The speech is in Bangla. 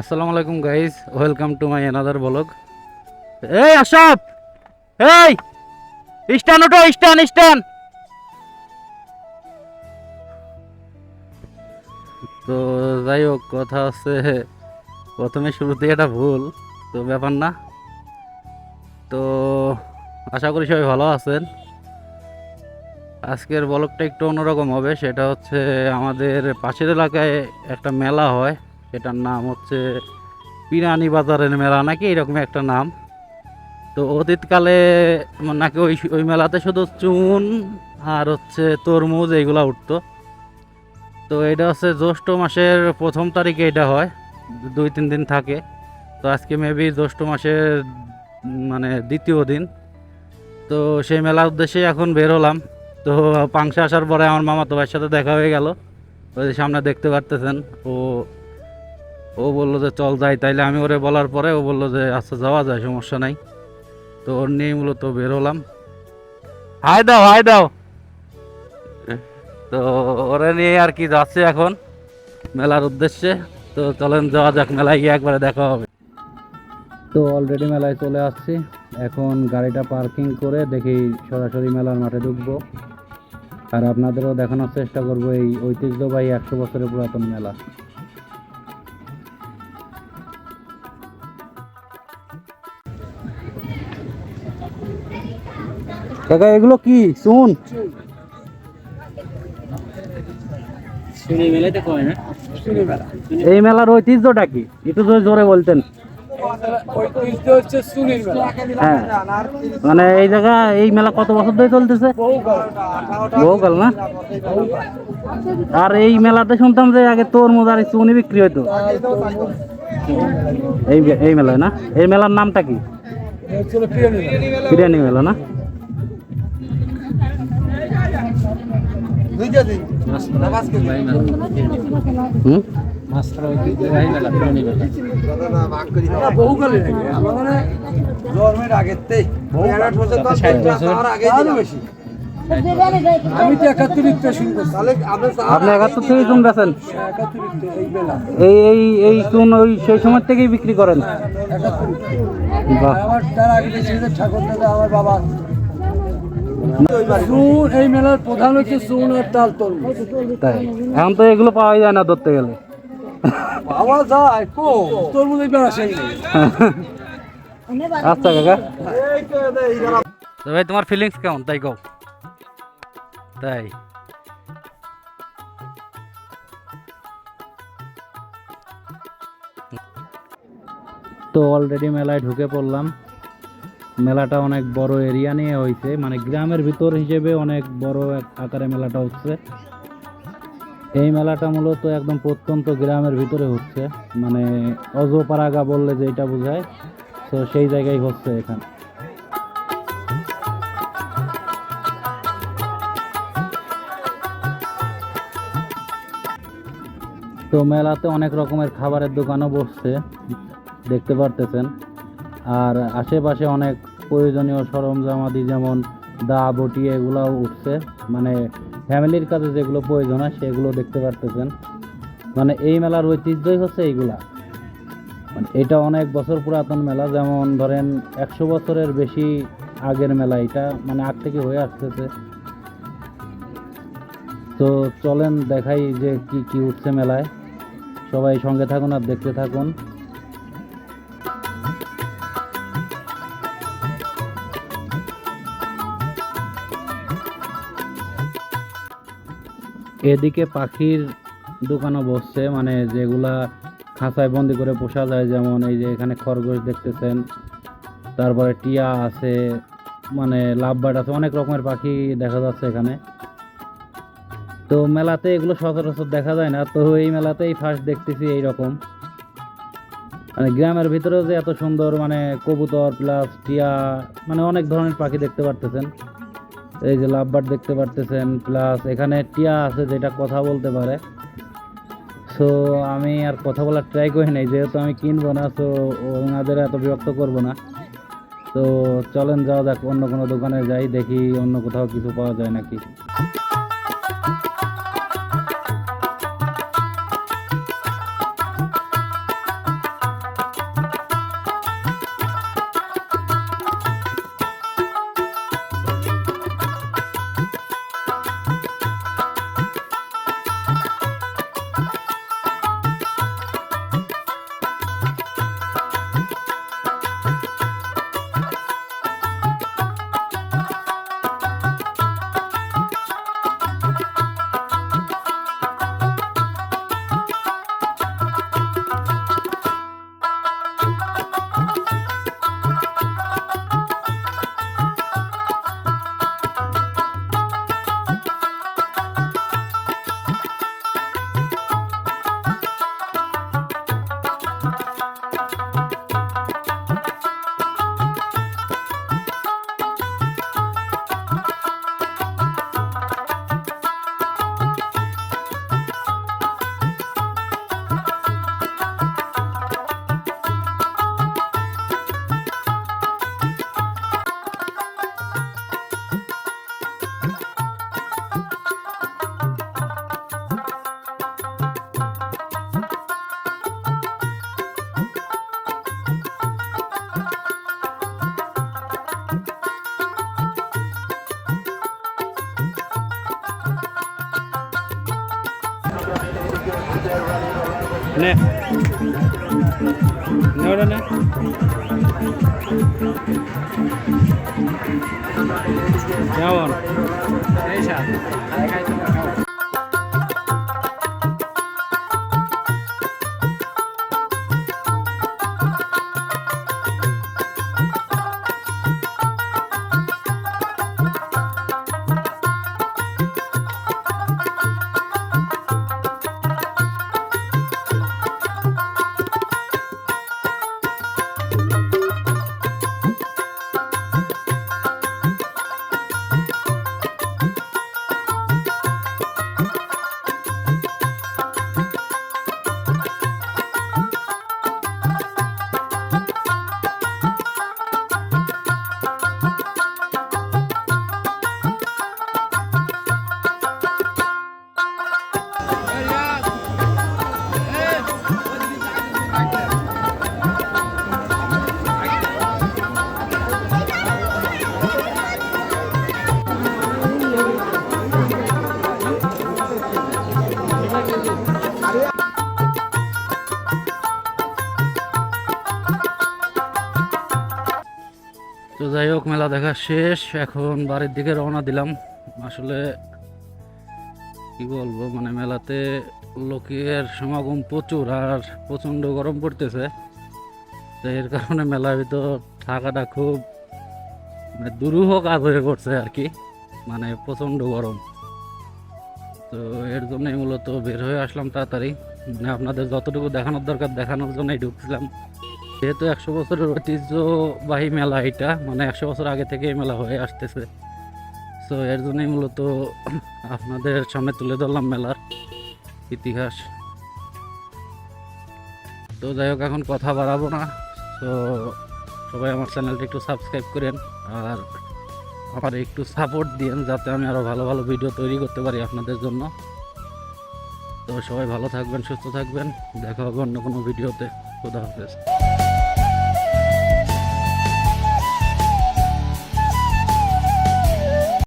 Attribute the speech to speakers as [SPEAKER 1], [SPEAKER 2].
[SPEAKER 1] আসসালামু আলাইকুম guys welcome to my another blog এই আশাপ এই! স্টান ওটো স্টান স্টান তো যাই হোক, কথা হচ্ছে, প্রথমে শুরুতে এটা ভুল, তো ব্যাপার না। তো আশা করি সবাই ভালো আছেন। আজকের ব্লগটা একটু অন্যরকম হবে, সেটা হচ্ছে আমাদের পাশের এলাকায় একটা মেলা হয়। সেটার নাম হচ্ছে পিরানি বাজারের মেলা নাকি? এরকম একটা নাম। তো অতীতকালে নাকি ওই ওই মেলাতে শুধু চুন আর হচ্ছে তরমুজ এইগুলা উঠতো। তো এটা হচ্ছে জ্যৈষ্ঠ মাসের প্রথম তারিখে এটা হয়। দুই, তিন দিন থাকে। তো আজকে মেবি জ্যৈষ্ঠ মাসের মানে দ্বিতীয় দিন। তো সেই মেলার উদ্দেশ্যে এখন বের হলাম। তো পাংশে আসার পরে আমার মামা তো ভাইয়ের সাথে দেখা হয়ে গেল। ওই সামনে দেখতে পারতেছেন। ও ও বলল যে, চল যাই। তাইলে আমি ওরে বলার পরে ও বলল যে আচ্ছা যাওয়া যায়, সমস্যা নাই। তো ওর নিয়ে মূলত বের হলাম। হাই দাও হাই দাও। তো ওরে নিয়ে আর কি যাচ্ছে এখন মেলার উদ্দেশ্যে। তো চলেন, যাওয়া যাক, মেলায় গিয়ে একবারে দেখা হবে। তো অলরেডি মেলায় চলে আসছি। এখন গাড়িটা পার্কিং করে দেখি সরাসরি মেলার মাঠে ঢুকবো। আর আপনাদেরও দেখানোর চেষ্টা করব এই ঐতিহ্যবাহী একশো বছরের পুরাতন মেলা। কাকা এগুলো কি? শুন এই মেলার ঐতিহ্যটা কি? একটু জোরে বলতেন। হ্যাঁ। মানে এই জায়গা এই মেলা কত বছর ধরে চলতেছে? বহুকাল না? আর এই মেলাতে শুনতাম যে আগে তরমুজ আর চুনি বিক্রি হতো এই এই মেলায় না? এই মেলার নামটা কি? বিরিয়ানি মেলা না?
[SPEAKER 2] আমি তো একাত্তরিতে শুরু করছি।
[SPEAKER 1] আপনি একাত্তর থেকে চুন বেছেন
[SPEAKER 2] এই
[SPEAKER 1] এই এই এই চুন ওই সেই সময় থেকেই বিক্রি করেন? বাহ।
[SPEAKER 2] আমার তার আগে ছিল ঠাকুর দাদা আমার বাবা চুন এই মেলার প্রধান হচ্ছে চুন আর তাল তরমুজ।
[SPEAKER 1] তাই? এখন তো এগুলো পাওয়া যায় না ধরতে গেলে।
[SPEAKER 2] পাওয়া যায় কো? তরমুজ
[SPEAKER 1] আচ্ছা কাকা। ভাই তোমার ফিলিংস কেমন? তাই কও। তাই। তো অলরেডি মেলায় ঢুকে পড়লাম। মেলাটা অনেক বড় এরিয়া নিয়ে হয়েছে মানে গ্রামের ভিতর হিসেবে অনেক বড় আকারে মেলাটা হচ্ছে। এই মেলাটা মূলত একদম প্রত্যন্ত গ্রামের ভিতরে হচ্ছে। মানে অজপাড়াগা বললে যেটা বোঝায়, তো সেই জায়গায় হচ্ছে এখানে। তো মেলাতে অনেক রকমের খাবারের দোকানও বসছে। দেখতে পারতেছেন। আর আশেপাশে অনেক প্রয়োজনীয় সরঞ্জামাদি যেমন দা, বটি এগুলাও উঠছে। মানে ফ্যামিলির কাছে যেগুলো প্রয়োজন হয় সেগুলো দেখতে পারতেছেন। মানে এই মেলার ঐতিহ্যই হচ্ছে এইগুলা। মানে এটা অনেক বছর পুরাতন মেলা, যেমন ধরেন একশো বছরের বেশি আগের মেলা এটা মানে আগ থেকে হয়ে আসতেছে। তো চলেন দেখাই যে কি কি উঠছে মেলায়। সবাই সঙ্গে থাকুন আর দেখতে থাকুন। এদিকে পাখির দোকানও বসছে মানে যেগুলা খাঁচায় বন্দি করে পোষা যায়, যেমন এই যে এখানে খরগোশ দেখতেছেন, তারপরে টিয়া আছে মানে লাভবার্ড আছে, অনেক রকমের পাখি দেখা যাচ্ছে এখানে। তো মেলাতে এগুলো সচরাচর দেখা যায় না, তো এই মেলাতেই ফার্স্ট দেখতেছি এই রকম মানে গ্রামের ভিতরেও যে এত সুন্দর মানে কবুতর প্লাস টিয়া মানে অনেক ধরনের পাখি দেখতে পারতেছেন। এই যে লাভবার দেখতে পারতেছেন প্লাস এখানে টিয়া আছে যেটা কথা বলতে পারে। সো আমি আর কথা বলার ট্রাই করি নাই, যেহেতু আমি কিনবো না সো ওনাদের এত বিরক্ত করব না। তো চলেন যাওয়া যাক, অন্য কোনো দোকানে যাই, দেখি অন্য কোথাও কিছু পাওয়া যায় নাকি। নে নে ওটা নে কেমন তো যাই হোক, মেলা দেখা শেষ। এখন বাড়ির দিকে রওনা দিলাম। আসলে কি বলব মানে মেলাতে লোকের সমাগম প্রচুর আর প্রচণ্ড গরম পড়তেছে। তো এর কারণে মেলার ভিতর থাকাটা খুব মানে দুরূহ কাজ হয়ে পড়ছে আর কি। মানে প্রচণ্ড গরম। তো এর জন্যই মূলত বের হয়ে আসলাম তাড়াতাড়ি। মানে আপনাদের যতটুকু দেখানোর দরকার, দেখানোর জন্যই ঢুকছিলাম। যেহেতু একশো বছরের ঐতিহ্যবাহী মেলা এটা মানে একশো বছর আগে থেকে এই মেলা হয়ে আসতেছে। তো এর জন্যই মূলত আপনাদের সামনে তুলে ধরলাম মেলার ইতিহাস। তো যাই হোক, এখন কথা বাড়াবো না। তো সবাই আমার চ্যানেলটা একটু সাবস্ক্রাইব করেন আর আমার একটু সাপোর্ট দিন যাতে আমি আরও ভালো ভালো ভিডিও তৈরি করতে পারি আপনাদের জন্য। তো সবাই ভালো থাকবেন, সুস্থ থাকবেন। দেখা হবে অন্য কোনো ভিডিওতে খুদা হাফেজ।